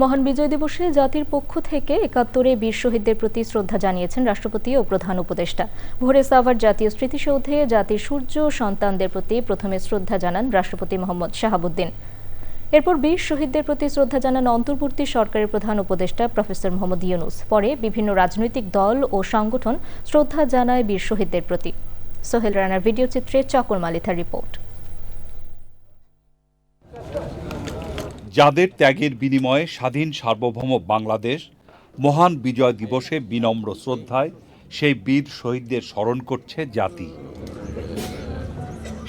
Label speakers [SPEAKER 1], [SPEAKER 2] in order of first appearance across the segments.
[SPEAKER 1] মহান বিজয় দিবসে জাতির পক্ষ থেকে একাত্তরে বীর শহীদদের প্রতি শ্রদ্ধা জানিয়েছেন রাষ্ট্রপতি ও প্রধান উপদেষ্টা। ভোরে সাভার জাতীয় স্মৃতিসৌধে জাতির সূর্য সন্তানদের প্রতি প্রথমে শ্রদ্ধা জানান রাষ্ট্রপতি মোহাম্মদ শাহাবুদ্দিন। এরপর বীর শহীদদের প্রতি শ্রদ্ধা জানান অন্তর্বর্তী সরকারের প্রধান উপদেষ্টা প্রফেসর মোহাম্মদ ইউনুস। পরে বিভিন্ন রাজনৈতিক দল ও সংগঠন শ্রদ্ধা জানায় বীর শহীদদের প্রতি। সোহেল রানার ভিডিও চিত্রে চকর মালিথার রিপোর্ট।
[SPEAKER 2] যাদের ত্যাগের বিনিময়ে স্বাধীন সার্বভৌম বাংলাদেশ, মহান বিজয় দিবসে বিনম্র শ্রদ্ধায় সেই বীর শহীদদের স্মরণ করছে জাতি।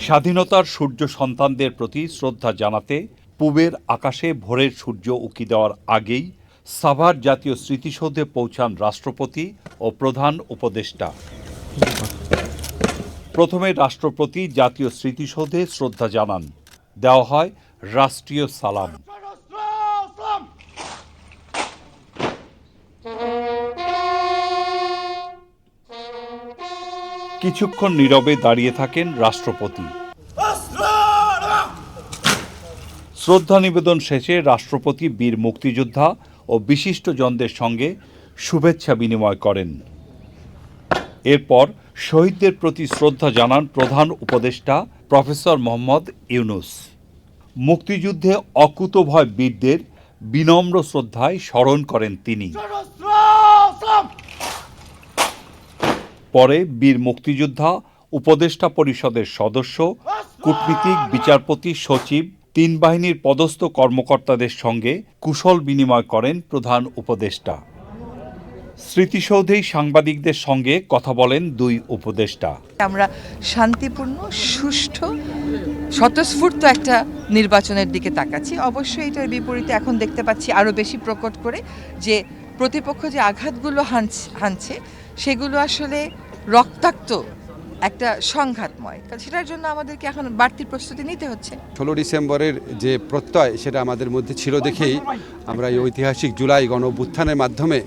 [SPEAKER 2] স্বাধীনতার সূর্য সন্তানদের প্রতি শ্রদ্ধা জানাতে পূবের আকাশে ভোরের সূর্য উকি দেওয়ার আগেই সাভার জাতীয় স্মৃতিসৌধে পৌঁছান রাষ্ট্রপতি ও প্রধান উপদেষ্টা। প্রথমে রাষ্ট্রপতি জাতীয় স্মৃতিসৌধে শ্রদ্ধা জানান। দেওয়া হয় রাষ্ট্রীয় সালাম। কিছুক্ষণ নীরবে দাঁড়িয়ে থাকেন রাষ্ট্রপতি। শ্রদ্ধা নিবেদন শেষে রাষ্ট্রপতি বীর মুক্তিযোদ্ধা ও বিশিষ্টজনদের সঙ্গে শুভেচ্ছা বিনিময় করেন। এরপর শহীদদের প্রতি শ্রদ্ধা জানান প্রধান উপদেষ্টা প্রফেসর মোহাম্মদ ইউনুস। মুক্তিযুদ্ধে অকুতভয় বীরদের বিনম্র শ্রদ্ধায় স্মরণ করেন তিনি। পরে বীর মুক্তিযোদ্ধা, উপদেষ্টা পরিষদের সদস্য, কূটনীতিক বিচারপতি, সচিব, তিন বাহিনীর পদস্থ কর্মকর্তাদের সঙ্গে কুশল বিনিময় করেন প্রধান উপদেষ্টা। স্মৃতিসৌধেই সাংবাদিকদের সঙ্গে কথা বলেন দুই উপদেষ্টা।
[SPEAKER 3] আমরা শান্তিপূর্ণ সুষ্ঠু স্বতঃস্ফূর্ত একটা নির্বাচনের দিকে তাকাচ্ছি। অবশ্যই এটার বিপরীতে এখন দেখতে পাচ্ছি আরও বেশি প্রকট করে যে প্রতিপক্ষ যে আঘাতগুলো হানছে সেগুলো আসলে রক্তাক্ত একটা সংঘাতময়। কারণ সেটার জন্য আমাদেরকে এখন বাড়তি প্রস্তুতি নিতে হচ্ছে।
[SPEAKER 4] ষোলো ডিসেম্বরের যে প্রত্যয় সেটা আমাদের মধ্যে ছিল দেখেই আমরা এই ঐতিহাসিক জুলাই গণ অভ্যুত্থানের মাধ্যমে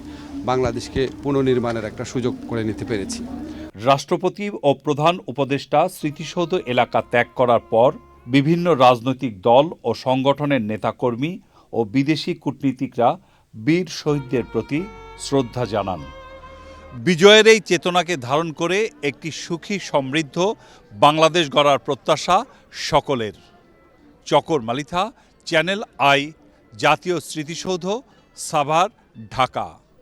[SPEAKER 4] বাংলাদেশকে পুনর্নির্মাণের একটা সুযোগ করে নিতে পেরেছি।
[SPEAKER 2] রাষ্ট্রপতি ও প্রধান উপদেষ্টা স্মৃতিসৌধ এলাকা ত্যাগ করার পর বিভিন্ন রাজনৈতিক দল ও সংগঠনের নেতাকর্মী ও বিদেশি কূটনীতিকরা বীর শহীদদের প্রতি শ্রদ্ধা জানান। বিজয়ের এই চেতনাকে ধারণ করে একটি সুখী সমৃদ্ধ বাংলাদেশ গড়ার প্রত্যাশা সকলের। চকর মালিথা, চ্যানেল আই, জাতীয় স্মৃতিসৌধ, সাভার, ঢাকা।